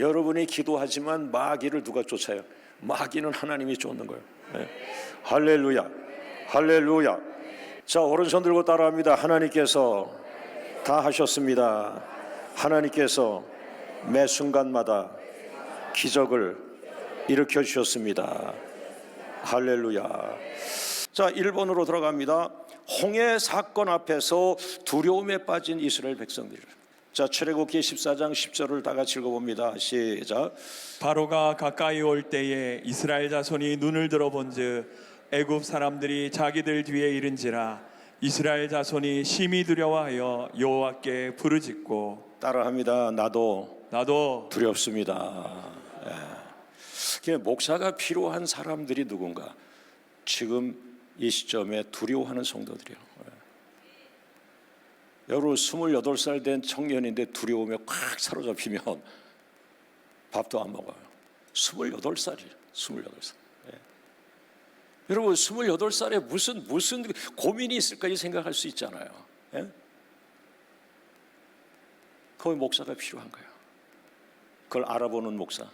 여러분이 기도하지만 마귀를 누가 쫓아요? 마귀는 하나님이 쫓는 거예요. 네. 할렐루야, 할렐루야. 자 오른손 들고 따라합니다. 하나님께서 다 하셨습니다. 하나님께서 매 순간마다 기적을 일으켜 주셨습니다. 할렐루야. 자, 1번으로 들어갑니다. 홍해 사건 앞에서 두려움에 빠진 이스라엘 백성들. 자, 출애굽기 14장 10절을 다 같이 읽어봅니다. 시작. 바로가 가까이 올 때에 이스라엘 자손이 눈을 들어본즉 애굽 사람들이 자기들 뒤에 이른지라 이스라엘 자손이 심히 두려워하여 여호와께 부르짖고 따라합니다. 나도 나도 두렵습니다. 예. 그 목사가 필요한 사람들이 누군가? 지금 이 시점에 두려워하는 성도들이요. 예. 여러분 28살 된 청년인데 두려움에 꽉 사로잡히면 밥도 안 먹어요. 28살이에요. 28살. 예. 여러분 28살에 무슨 무슨 고민이 있을까 이 생각할 수 있잖아요. 예? 거기 목사가 필요한 거예요. 그걸 알아보는 목사.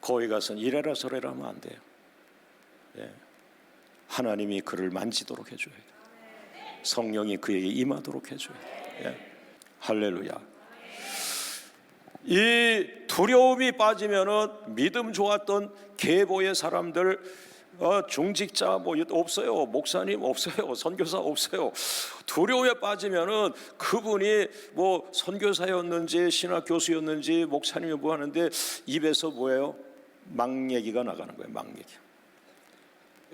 거기 가서는 이래라 저래라 하면 안 돼요. 예. 하나님이 그를 만지도록 해줘야 돼요. 성령이 그에게 임하도록 해줘야 돼요. 예. 할렐루야. 이 두려움이 빠지면은 믿음 좋았던 계보의 사람들 어, 중직자 뭐 없어요 목사님 없어요 선교사 없어요 두려움에 빠지면은 그분이 뭐 선교사였는지 신학 교수였는지 목사님이 뭐 하는데 입에서 뭐예요 막 얘기가 나가는 거예요 막 얘기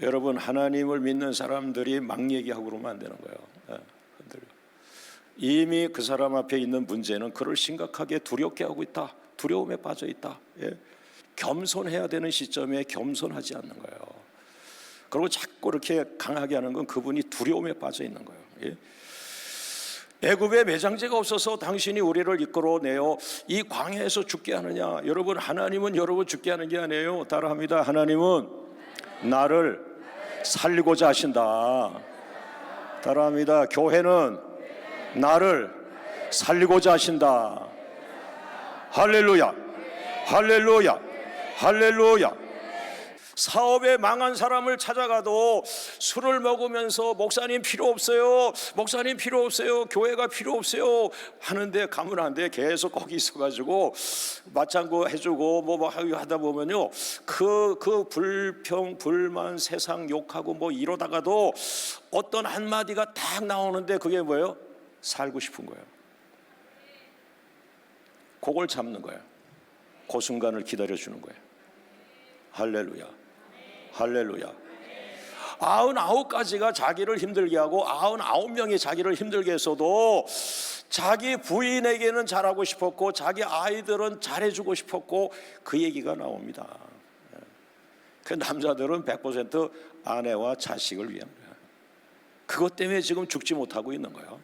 여러분 하나님을 믿는 사람들이 막 얘기하고 그러면 안 되는 거예요 예. 이미 그 사람 앞에 있는 문제는 그를 심각하게 두렵게 하고 있다. 두려움에 빠져 있다. 예. 겸손해야 되는 시점에 겸손하지 않는 거예요. 그리고 자꾸 이렇게 강하게 하는 건 그분이 두려움에 빠져 있는 거예요. 예. 애굽에 매장제가 없어서 당신이 우리를 이끌어내어 이 광야에서 죽게 하느냐? 여러분 하나님은 여러분 죽게 하는 게 아니에요. 따라합니다. 하나님은 나를 살리고자 하신다. 따라합니다. 교회는 나를 살리고자 하신다. 할렐루야. 할렐루야. 할렐루야. 사업에 망한 사람을 찾아가도 술을 먹으면서 목사님 필요 없어요. 목사님 필요 없어요. 교회가 필요 없어요. 하는데 가면 안 돼. 계속 거기 있어가지고 맞장구 해주고 뭐, 뭐 하다 보면요. 그, 그 불평, 불만, 세상 욕하고 뭐 이러다가도 어떤 한마디가 딱 나오는데 그게 뭐예요? 살고 싶은 거예요. 그걸 잡는 거예요. 그 순간을 기다려 주는 거예요. 할렐루야. 할렐루야. 아흔아홉 가지가 자기를 힘들게 하고 아흔아홉 명이 자기를 힘들게 했어도 자기 부인에게는 잘하고 싶었고 자기 아이들은 잘해주고 싶었고 그 얘기가 나옵니다. 그 남자들은 100% 아내와 자식을 위한 거예요. 그것 때문에 지금 죽지 못하고 있는 거예요.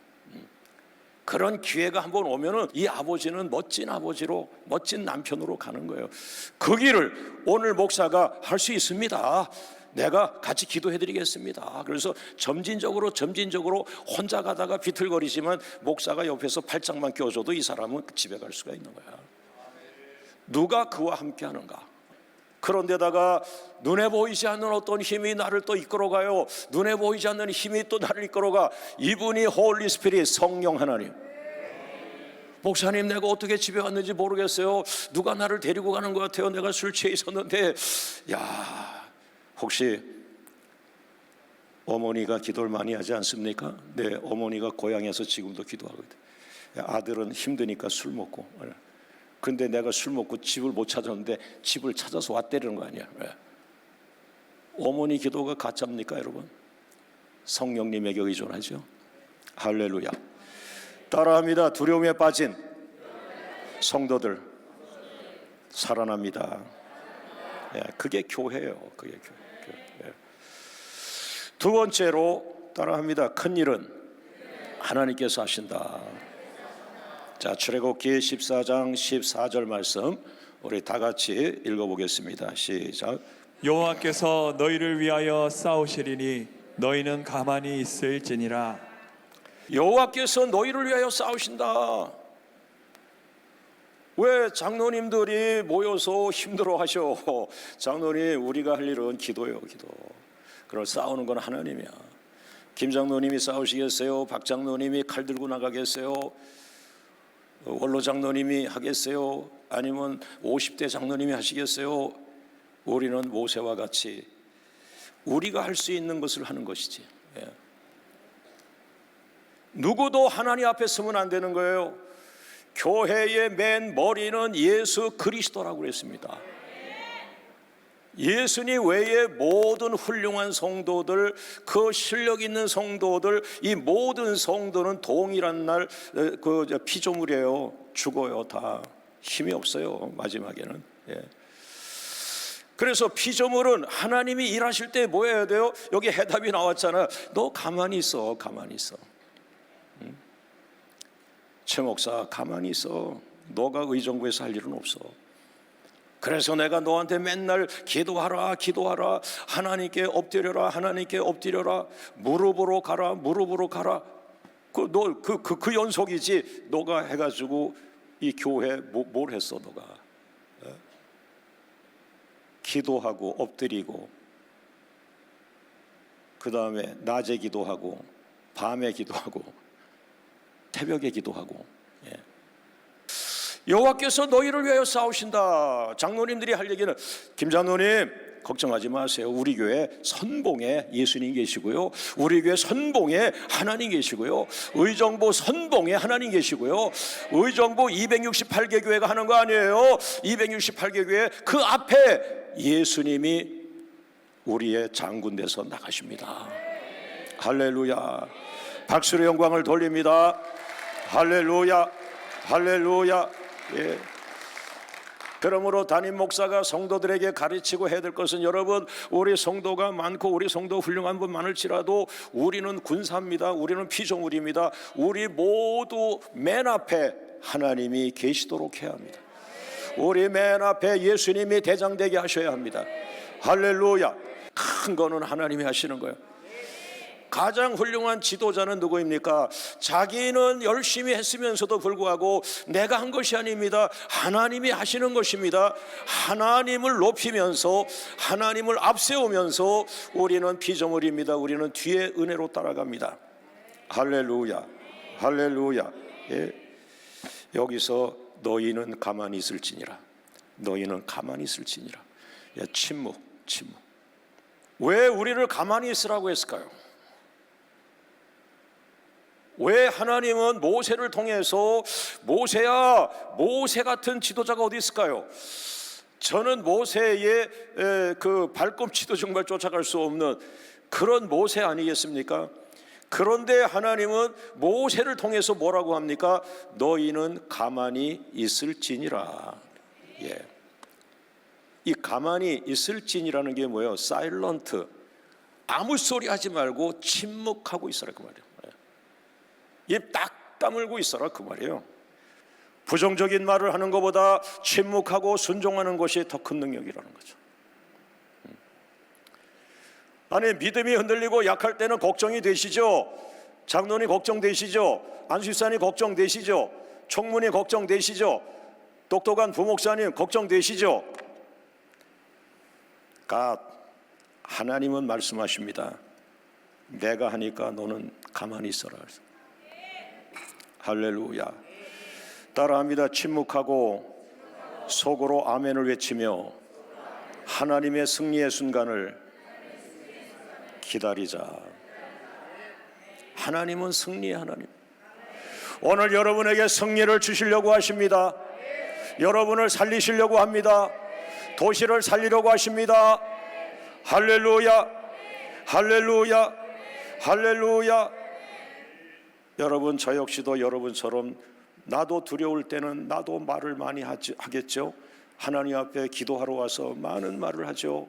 음. 그런 기회가 한번 오면은 이 아버지는 멋진 아버지로 멋진 남편으로 가는 거예요. 그 길을 오늘 목사가 할 수 있습니다. 내가 같이 기도해 드리겠습니다. 그래서 점진적으로 점진적으로 혼자 가다가 비틀거리지만 목사가 옆에서 팔짱만 껴줘도 이 사람은 집에 갈 수가 있는 거야. 누가 그와 함께 하는가? 그런데다가 눈에 보이지 않는 어떤 힘이 나를 또 이끌어가요. 눈에 보이지 않는 힘이 또 나를 이끌어가. 이분이 홀리 스피릿 성령 하나님. 목사님 내가 어떻게 집에 왔는지 모르겠어요. 누가 나를 데리고 가는 것 같아요. 내가 술 취해 있었는데 야 혹시 어머니가 기도를 많이 하지 않습니까? 네 어머니가 고향에서 지금도 기도하거든. 아들은 힘드니까 술 먹고. 근데 내가 술 먹고 집을 못 찾았는데 집을 찾아서 왔다는 거 아니야. 왜? 어머니 기도가 가짜입니까, 여러분? 성령님에게 의존하죠. 할렐루야. 따라합니다. 두려움에 빠진 성도들 살아납니다. 예, 그게 교회예요. 그게 교회. 예. 두 번째로 따라합니다. 큰 일은 하나님께서 하신다. 자, 출애굽기 14장 14절 말씀 우리 다 같이 읽어 보겠습니다. 시작. 여호와께서 너희를 위하여 싸우시리니 너희는 가만히 있을지니라 여호와께서 너희를 위하여 싸우신다. 왜 장로님들이 모여서 힘들어 하셔? 장로님 우리가 할 일은 기도요, 기도. 그걸 싸우는 건 하나님이야. 김 장로님이 싸우시겠어요? 박 장로님이 칼 들고 나가겠어요? 원로 장로님이 하겠어요? 아니면 50대 장로님이 하시겠어요? 우리는 모세와 같이 우리가 할 수 있는 것을 하는 것이지. 예. 누구도 하나님 앞에 서면 안 되는 거예요. 교회의 맨 머리는 예수 그리스도라고 그랬습니다. 예수님 외에 모든 훌륭한 성도들, 그 실력 있는 성도들, 이 모든 성도는 동일한 날 그 피조물이에요. 죽어요, 다 힘이 없어요. 마지막에는. 예. 그래서 피조물은 하나님이 일하실 때 뭐 해야 돼요? 여기 해답이 나왔잖아. 너 가만히 있어, 가만히 있어. 응? 최 목사 가만히 있어. 너가 의정부에서 할 일은 없어. 그래서 내가 너한테 맨날 기도하라, 기도하라, 하나님께 엎드려라, 하나님께 엎드려라, 무릎으로 가라, 무릎으로 가라. 그 너 그 그 그 연속이지. 너가 해가지고 이 교회 뭐, 뭘 했어, 너가? 어? 기도하고 엎드리고 그 다음에 낮에 기도하고 밤에 기도하고 새벽에 기도하고 예. 여호와께서 너희를 위하여 싸우신다. 장로님들이 할 얘기는 김 장로님 걱정하지 마세요. 우리 교회 선봉에 예수님 계시고요. 우리 교회 선봉에 하나님 계시고요. 의정부 선봉에 하나님 계시고요. 의정부 268개 교회가 하는 거 아니에요. 268개 교회 그 앞에 예수님이 우리의 장군 돼서 나가십니다. 할렐루야. 박수로 영광을 돌립니다. 할렐루야. 할렐루야. 예. 그러므로 담임 목사가 성도들에게 가르치고 해야 될 것은 여러분 우리 성도가 많고 우리 성도 훌륭한 분 많을지라도 우리는 군사입니다. 우리는 피조물입니다. 우리 모두 맨 앞에 하나님이 계시도록 해야 합니다. 우리 맨 앞에 예수님이 대장되게 하셔야 합니다. 할렐루야. 큰 거는 하나님이 하시는 거예요. 가장 훌륭한 지도자는 누구입니까? 자기는 열심히 했으면서도 불구하고 내가 한 것이 아닙니다. 하나님이 하시는 것입니다. 하나님을 높이면서 하나님을 앞세우면서 우리는 피조물입니다. 우리는 뒤에 은혜로 따라갑니다. 할렐루야. 할렐루야. 예. 여기서 너희는 가만히 있을지니라. 너희는 가만히 있을지니라. 야, 침묵, 침묵. 왜 우리를 가만히 있으라고 했을까요? 왜 하나님은 모세를 통해서 모세야 모세 같은 지도자가 어디 있을까요? 저는 모세의 에, 그 발꿈치도 정말 쫓아갈 수 없는 그런 모세 아니겠습니까? 그런데 하나님은 모세를 통해서 뭐라고 합니까? 너희는 가만히 있을지니라. 예. 이 가만히 있을지니라는 게 뭐예요? 사일런트. 아무 소리 하지 말고 침묵하고 있어라 그 말이에요. 입 딱 다물고 있어라 그 말이에요. 부정적인 말을 하는 것보다 침묵하고 순종하는 것이 더 큰 능력이라는 거죠. 음. 아니 믿음이 흔들리고 약할 때는 걱정이 되시죠. 장로님 걱정되시죠. 안수사님 걱정되시죠. 총무님 걱정되시죠. 똑똑한 부목사님 걱정되시죠. 가 하나님은 말씀하십니다. 내가 하니까 너는 가만히 있어라. 할렐루야. 따라합니다. 침묵하고 속으로 아멘을 외치며 하나님의 승리의 순간을 기다리자. 하나님은 승리의 하나님. 오늘 여러분에게 승리를 주시려고 하십니다. 여러분을 살리시려고 합니다. 도시를 살리려고 하십니다. 할렐루야. 할렐루야. 할렐루야. 여러분 저 역시도 여러분처럼 나도 두려울 때는 나도 말을 많이 하지, 하겠죠. 하나님 앞에 기도하러 와서 많은 말을 하죠.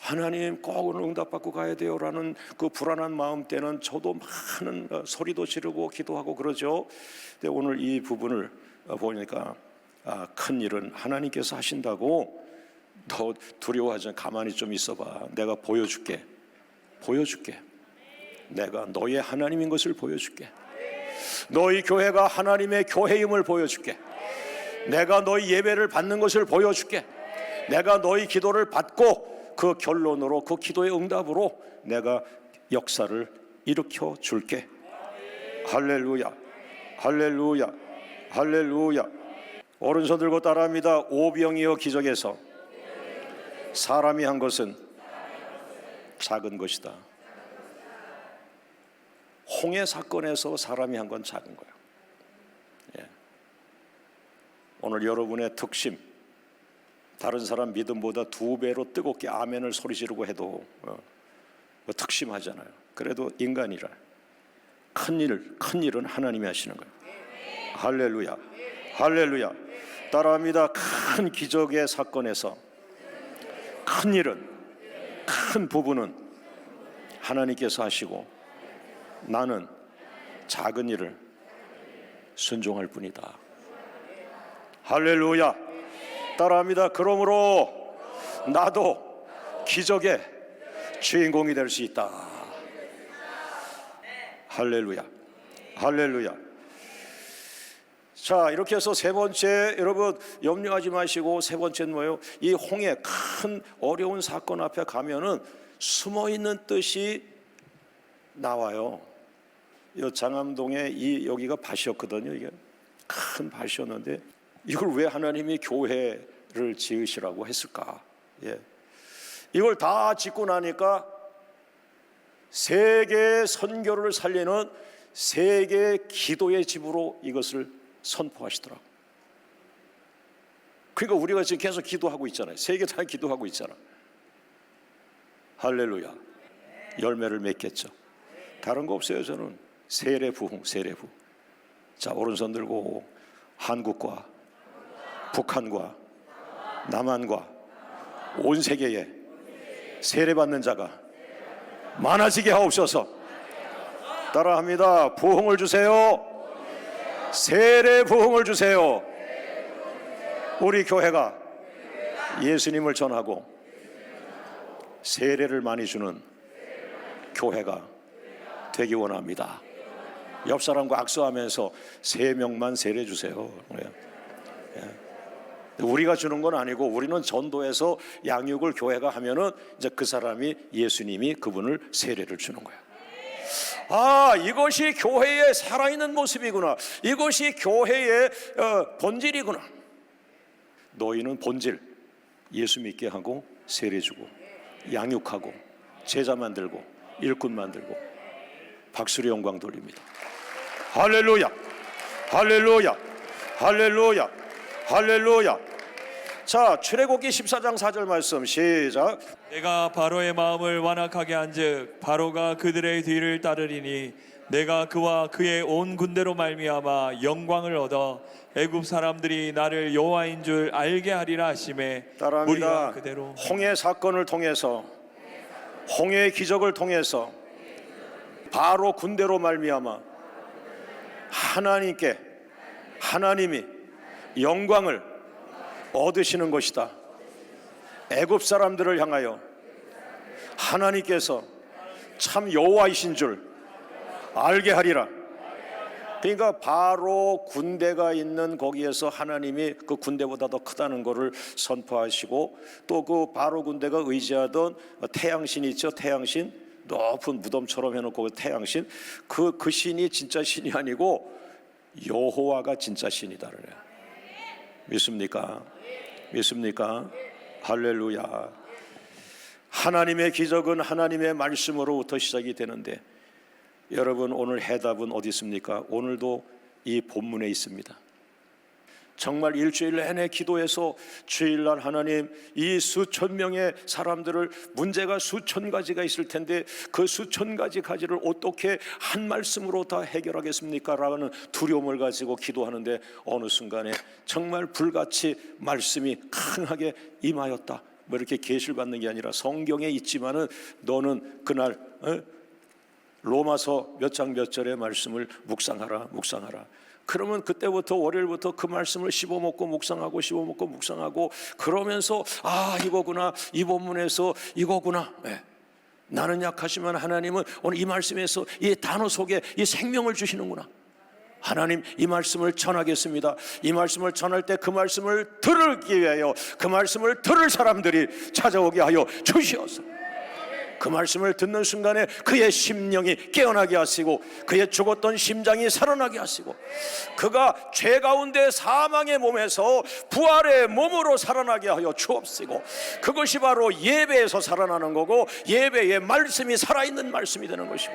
하나님 꼭 오늘 응답받고 가야 돼요라는 그 불안한 마음 때는 저도 많은 어, 소리도 지르고 기도하고 그러죠. 근데 오늘 이 부분을 어, 보니까 아, 큰 일은 하나님께서 하신다고 너 두려워하지 가만히 좀 있어봐. 내가 보여줄게. 보여줄게. 내가 너의 하나님인 것을 보여줄게. 너희 교회가 하나님의 교회임을 보여줄게. 내가 너희 예배를 받는 것을 보여줄게. 내가 너희 기도를 받고 그 결론으로 그 기도의 응답으로 내가 역사를 일으켜 줄게. 할렐루야. 할렐루야. 할렐루야. 오른손 들고 따라합니다. 오병이어 기적에서 사람이 한 것은 작은 것이다. 홍해 사건에서 사람이 한 건 작은 거예요. 예. 오늘 여러분의 특심, 다른 사람 믿음보다 두 배로 뜨겁게 아멘을 소리 지르고 해도 어, 뭐 특심하잖아요. 그래도 인간이라 큰 일을 큰 일은 하나님이 하시는 거예요. 할렐루야, 할렐루야. 따라합니다. 큰 기적의 사건에서 큰 일은 큰 부분은 하나님께서 하시고 나는 작은 일을 순종할 뿐이다. 할렐루야. 따라합니다. 그러므로 나도 기적의 주인공이 될 수 있다. 할렐루야. 할렐루야. 자, 이렇게 해서 세 번째 여러분 염려하지 마시고 세 번째는 뭐예요? 이 홍해 큰 어려운 사건 앞에 가면은 숨어 있는 뜻이 나와요. 이 장암동에 이 여기가 밭이었거든요. 이게 큰 밭이었는데 이걸 왜 하나님이 교회를 지으시라고 했을까? 예. 이걸 다 짓고 나니까 세계 선교를 살리는 세계 기도의 집으로 이것을 선포하시더라고. 그러니까 우리가 지금 계속 기도하고 있잖아요. 세계 다 기도하고 있잖아. 할렐루야. 열매를 맺겠죠. 다른 거 없어요. 저는 세례 부흥, 세례 부. 자 오른손 들고 한국과 북한과 남한과 온 세계에 세례 받는 자가 많아지게 하옵소서. 따라합니다. 부흥을 주세요. 세례 부흥을 주세요. 우리 교회가 예수님을 전하고 세례를 많이 주는 교회가 되기 원합니다. 옆 사람과 악수하면서 세 명만 세례 주세요. 예. 예. 우리가 주는 건 아니고 우리는 전도해서 양육을 교회가 하면은 이제 그 사람이 예수님이 그분을 세례를 주는 거야. 아, 이것이 교회의 살아있는 모습이구나. 이것이 교회의 어, 본질이구나. 너희는 본질 예수 믿게 하고 세례 주고 양육하고 제자 만들고 일꾼 만들고 박수리 영광 돌립니다. 할렐루야. 할렐루야. 할렐루야. 할렐루야. 자, 출애굽기 14장 4절 말씀 시작. 내가 바로의 마음을 완악하게 한즉 바로가 그들의 뒤를 따르리니 내가 그와 그의 온 군대로 말미암아 영광을 얻어 애굽 사람들이 나를 여호와인 줄 알게 하리라 하심에. 우리가 그대로 홍해 사건을 통해서 홍해의 기적을 통해서 바로 군대로 말미암아 하나님께 하나님이 영광을 얻으시는 것이다. 애굽 사람들을 향하여 하나님께서 참 여호와이신 줄 알게 하리라. 그러니까 바로 군대가 있는 거기에서 하나님이 그 군대보다 더 크다는 것을 선포하시고 또 그 바로 군대가 의지하던 태양신 있죠 태양신 높은 무덤처럼 해놓고 그 태양신 그 그 신이 진짜 신이 아니고 여호와가 진짜 신이다 그래요. 믿습니까? 믿습니까? 할렐루야. 하나님의 기적은 하나님의 말씀으로부터 시작이 되는데 여러분 오늘 해답은 어디 있습니까? 오늘도 이 본문에 있습니다. 정말 일주일 내내 기도해서 주일날 하나님 이 수천 명의 사람들을 문제가 수천 가지가 있을 텐데 그 수천 가지 가지를 어떻게 한 말씀으로 다 해결하겠습니까? 라는 두려움을 가지고 기도하는데 어느 순간에 정말 불같이 말씀이 강하게 임하였다. 뭐 이렇게 계시를 받는 게 아니라 성경에 있지만은 너는 그날 어? 로마서 몇 장 몇 절의 말씀을 묵상하라 묵상하라 그러면 그때부터 월요일부터 그 말씀을 씹어 먹고 묵상하고 씹어 먹고 묵상하고 그러면서 아 이거구나 이 본문에서 이거구나 예. 나는 약하지만 하나님은 오늘 이 말씀에서 이 단어 속에 이 생명을 주시는구나 하나님 이 말씀을 전하겠습니다. 이 말씀을 전할 때 그 말씀을 들을기 위하여 그 말씀을 들을 사람들이 찾아오게 하여 주시옵소서. 그 말씀을 듣는 순간에 그의 심령이 깨어나게 하시고 그의 죽었던 심장이 살아나게 하시고 그가 죄 가운데 사망의 몸에서 부활의 몸으로 살아나게 하여 주옵시고 그것이 바로 예배에서 살아나는 거고 예배의 말씀이 살아있는 말씀이 되는 것이고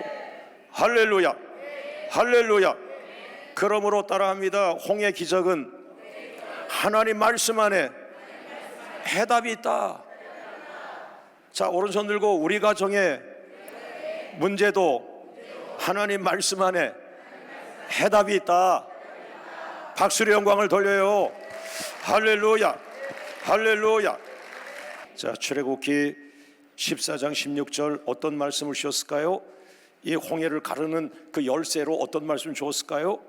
할렐루야 할렐루야. 그러므로 따라합니다. 홍해 기적은 하나님 말씀 안에 해답이 있다 자 오른손 들고 우리 가정의 문제도 하나님 말씀 안에 해답이 있다. 박수의 영광을 돌려요. 할렐루야, 할렐루야. 자 출애굽기 14장 16절 어떤 말씀을 주셨을까요? 이 홍해를 가르는 그 열쇠로 어떤 말씀 주었을까요?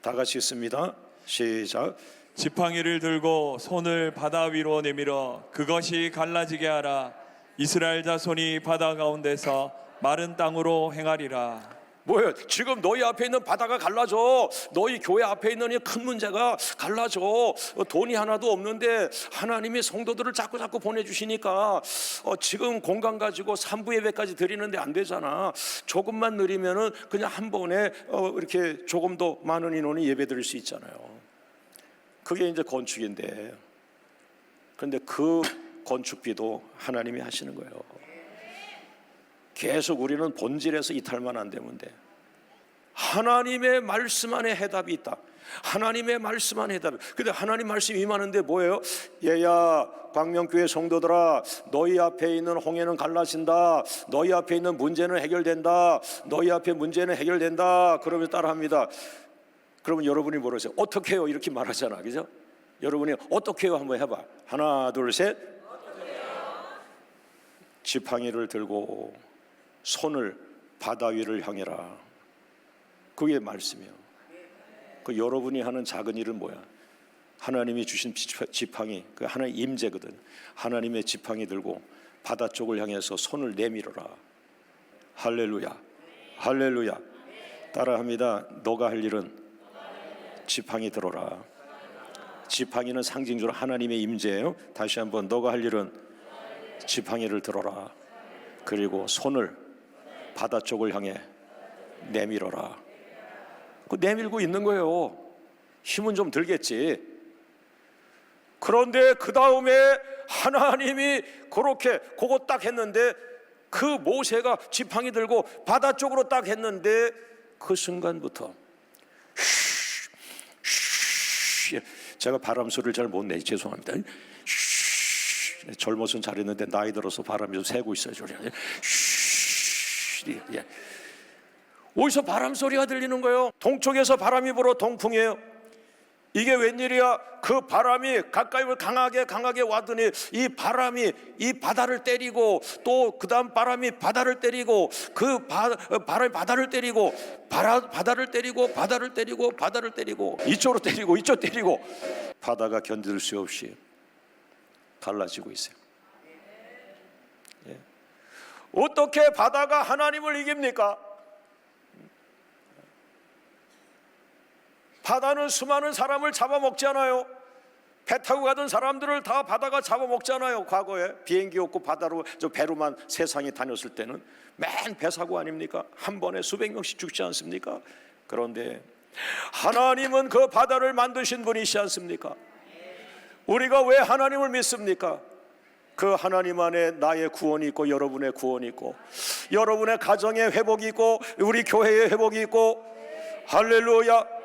다 같이 있습니다. 시작. 지팡이를 들고 손을 바다 위로 내밀어 그것이 갈라지게 하라 이스라엘 자손이 바다 가운데서 마른 땅으로 행하리라 뭐예요? 지금 너희 앞에 있는 바다가 갈라져. 너희 교회 앞에 있는 이 큰 문제가 갈라져. 어, 돈이 하나도 없는데 하나님이 성도들을 자꾸 자꾸 보내주시니까 어, 지금 공간 가지고 삼부 예배까지 드리는데 안 되잖아. 조금만 느리면은 그냥 한 번에 어, 이렇게 조금 더 많은 인원이 예배 드릴 수 있잖아요. 그게 이제 건축인데. 그런데 그 건축비도 하나님이 하시는 거예요. 계속 우리는 본질에서 이탈만 안 되면 돼. 하나님의 말씀 안에 해답이 있다. 하나님의 말씀 안에 해답. 근데 하나님 말씀 임하는데 뭐예요? 얘야 광명교회 성도들아 너희 앞에 있는 홍해는 갈라진다. 너희 앞에 있는 문제는 해결된다. 너희 앞에 문제는 해결된다. 그러면 따라합니다. 그러면 여러분이 뭐라세요? 어떻게 해요? 이렇게 말하잖아. 그죠? 여러분이 어떻게 해요? 한번 해봐. 하나 둘 셋. 지팡이를 들고 손을 바다 위를 향해라. 그게 말씀이에요. 그 여러분이 하는 작은 일은 뭐야? 하나님이 주신 지- 지팡이, 그 하나의 임재거든. 하나님의 지팡이 들고 바다 쪽을 향해서 손을 내밀어라. 할렐루야, 할렐루야. 따라합니다. 너가 할 일은 지팡이 들어라. 지팡이는 상징적으로 하나님의 임재예요. 다시 한번 너가 할 일은 지팡이를 들어라. 그리고 손을 바다 쪽을 향해 내밀어라. 그 내밀고 있는 거예요. 힘은 좀 들겠지. 그런데 그 다음에 하나님이 그렇게 그거 딱 했는데 그 모세가 지팡이 들고 바다 쪽으로 딱 했는데 그 순간부터 쉬, 쉬, 제가 바람 소리를 잘 못 내지 죄송합니다. 쉬, 젊어서는 잘했는데 나이 들어서 바람이 좀 새고 있어요. 쉬, 예. 어디서 바람 소리가 들리는 거예요? 동쪽에서 바람이 불어 동풍이에요. 이게 웬일이야? 그 바람이 가까이 강하게 강하게 와더니 이 바람이 이 바다를 때리고 또 그다음 바람이 바다를 때리고 그 바, 어, 바람이 바다를 때리고 바라, 바다를 때리고 바다를 때리고 바다를 때리고 이쪽으로 때리고 이쪽 때리고 바다가 견딜 수 없이 갈라지고 있어요. 예. 어떻게 바다가 하나님을 이깁니까? 바다는 수많은 사람을 잡아먹잖아요. 배 타고 가던 사람들을 다 바다가 잡아먹잖아요. 과거에 비행기 없고 바다로 저 배로만 세상에 다녔을 때는 맨 배 사고 아닙니까? 한 번에 수백 명씩 죽지 않습니까? 그런데 하나님은 그 바다를 만드신 분이시 않습니까? 우리가 왜 하나님을 믿습니까? 그 하나님 안에 나의 구원이 있고 여러분의 구원이 있고 여러분의 가정의 회복이 있고 우리 교회의 회복이 있고 할렐루야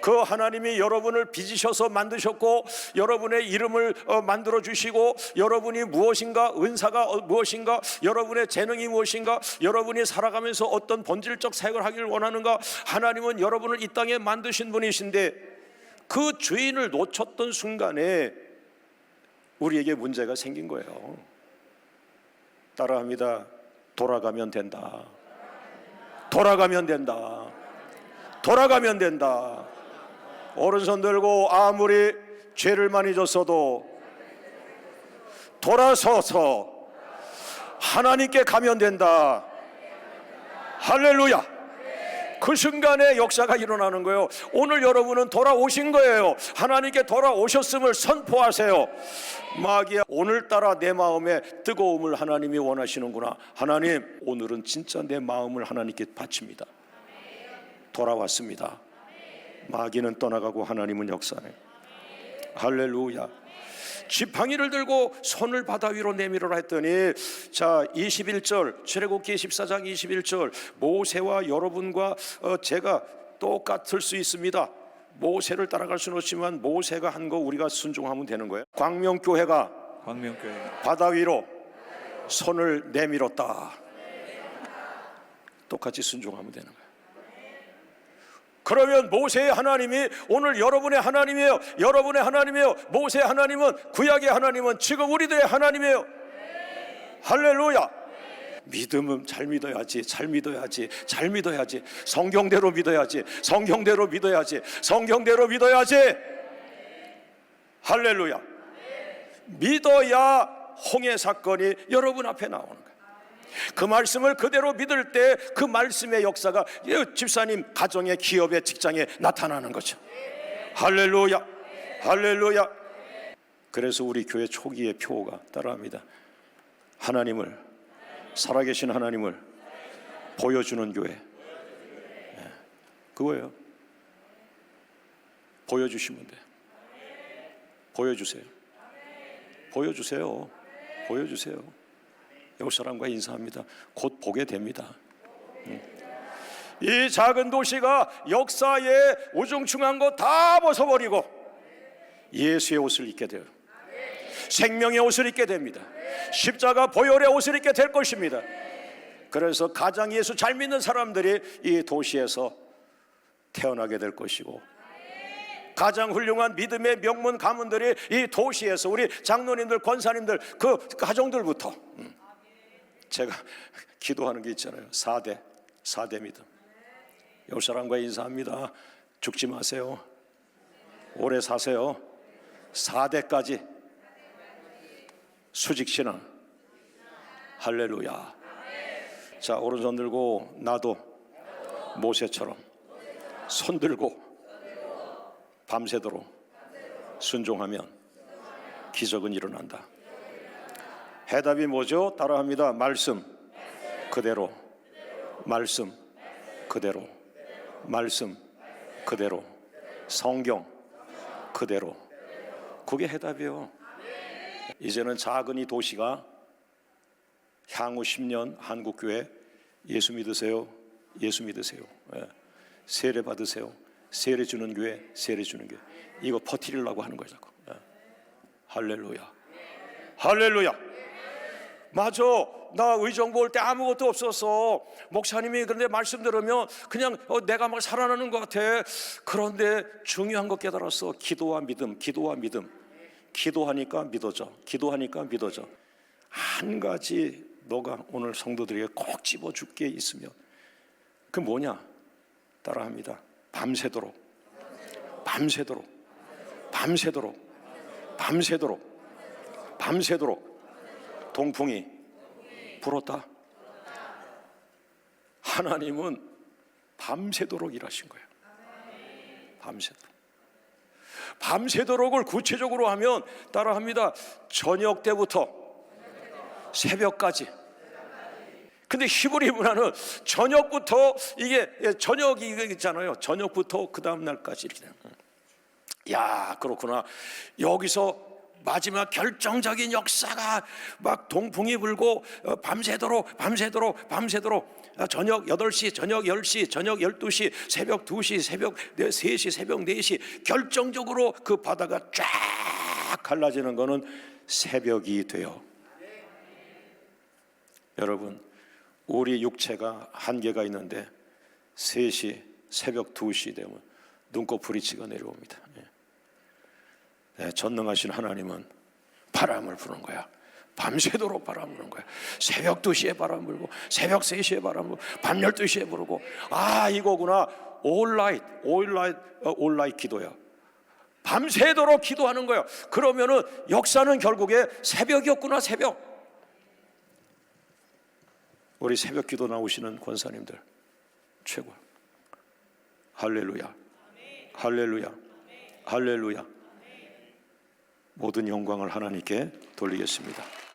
그 하나님이 여러분을 빚으셔서 만드셨고 여러분의 이름을 어, 만들어 주시고 여러분이 무엇인가 은사가 어, 무엇인가 여러분의 재능이 무엇인가 여러분이 살아가면서 어떤 본질적 사역을 하기를 원하는가 하나님은 여러분을 이 땅에 만드신 분이신데 그 주인을 놓쳤던 순간에 우리에게 문제가 생긴 거예요. 따라합니다. 돌아가면 된다. 돌아가면 된다. 돌아가면 된다. 오른손 들고 아무리 죄를 많이 졌어도 돌아서서 하나님께 가면 된다. 할렐루야. 그 순간에 역사가 일어나는 거예요. 오늘 여러분은 돌아오신 거예요. 하나님께 돌아오셨음을 선포하세요. 마귀야, 오늘따라 내 마음에 뜨거움을 하나님이 원하시는구나. 하나님, 오늘은 진짜 내 마음을 하나님께 바칩니다. 돌아왔습니다. 마귀는 떠나가고 하나님은 역사네. 할렐루야. 지팡이를 들고 손을 바다 위로 내밀어라 했더니 자 21절 출애굽기 14장 21절 모세와 여러분과 어, 제가 똑같을 수 있습니다. 모세를 따라갈 수는 없지만 모세가 한 거 우리가 순종하면 되는 거예요. 광명교회가 광명교회 바다 위로 손을 내밀었다. 똑같이 순종하면 되는 거예요. 그러면 모세의 하나님이 오늘 여러분의 하나님이에요. 여러분의 하나님이에요. 모세의 하나님은 구약의 하나님은 지금 우리들의 하나님이에요. 할렐루야. 믿음은 잘 믿어야지, 잘 믿어야지, 잘 믿어야지. 성경대로 믿어야지, 성경대로 믿어야지, 성경대로 믿어야지. 할렐루야. 믿어야 홍해 사건이 여러분 앞에 나오는. 그 말씀을 그대로 믿을 때 그 말씀의 역사가 이 집사님 가정의 기업의 직장에 나타나는 거죠. 할렐루야. 할렐루야. 그래서 우리 교회 초기의 표가 따라합니다. 하나님을 살아계신 하나님을 보여주는 교회. 예, 그거예요. 보여주시면 돼. 보여주세요. 보여주세요. 보여주세요. 옆 사람과 인사합니다. 곧 보게 됩니다. 음. 이 작은 도시가 역사의 우중충한 거 다 벗어버리고 예수의 옷을 입게 돼요. 생명의 옷을 입게 됩니다. 십자가 보혈의 옷을 입게 될 것입니다. 그래서 가장 예수 잘 믿는 사람들이 이 도시에서 태어나게 될 것이고 가장 훌륭한 믿음의 명문 가문들이 이 도시에서 우리 장로님들 권사님들 그 가정들부터 음. 제가 기도하는 게 있잖아요. 4대, 4대 믿음. 옆 사람과 인사합니다. 죽지 마세요. 오래 사세요. 4대까지 수직신앙. 할렐루야. 자, 오른손 들고 나도 모세처럼 손 들고 밤새도록 순종하면 기적은 일어난다. 해답이 뭐죠? 따라합니다. 말씀 그대로, 말씀 그대로, 말씀 그대로, 성경 그대로. 그게 해답이에요. 이제는 작은 이 도시가 향후 10년 한국 교회 예수 믿으세요. 예수 믿으세요. 예. 세례 받으세요. 세례 주는 교회, 세례 주는 교회. 이거 퍼뜨리려고 하는 거예요, 자꾸. 예. 할렐루야. 할렐루야. 맞아. 나 의정부 올때 아무것도 없었어. 목사님이 그런데 말씀 들으면 그냥 어, 내가 막 살아나는 것 같아. 그런데 중요한 거 깨달았어. 기도와 믿음, 기도와 믿음. 기도하니까 믿어져. 기도하니까 믿어져. 한 가지 너가 오늘 성도들에게 꼭 집어줄 게 있으면 그 뭐냐? 따라합니다. 밤새도록, 밤새도록, 밤새도록, 밤새도록, 밤새도록 동풍이 불었다. 하나님은 밤새도록 일하신 거예요. 밤새도록. 밤새도록을 구체적으로 하면 따라합니다. 저녁 때부터 새벽까지. 근데 히브리 문화는 저녁부터 이게 저녁이 있잖아요. 저녁부터 그 다음 날까지 이렇게. 야 그렇구나. 여기서 마지막 결정적인 역사가 막 동풍이 불고 어, 밤새도록 밤새도록 밤새도록 아, 저녁 8시, 저녁 10시, 저녁 12시, 새벽 2시, 새벽 3시, 새벽 4시 결정적으로 그 바다가 쫙 갈라지는 거는 새벽이 돼요. 여러분, 우리 육체가 한계가 있는데 3시, 새벽 2시 되면 눈꺼풀이 치가 내려옵니다. 예. 네, 전능하신 하나님은 바람을 부는 거야. 밤새도록 바람 부는 거야. 새벽 2시에 바람 불고 새벽 3시에 바람 불고 밤 12시에 부르고 아 이거구나. 어, all night 기도야. 밤새도록 기도하는 거야. 그러면은 역사는 결국에 새벽이었구나, 새벽. 우리 새벽 기도 나오시는 권사님들 최고. 할렐루야. 할렐루야. 할렐루야. 모든 영광을 하나님께 돌리겠습니다.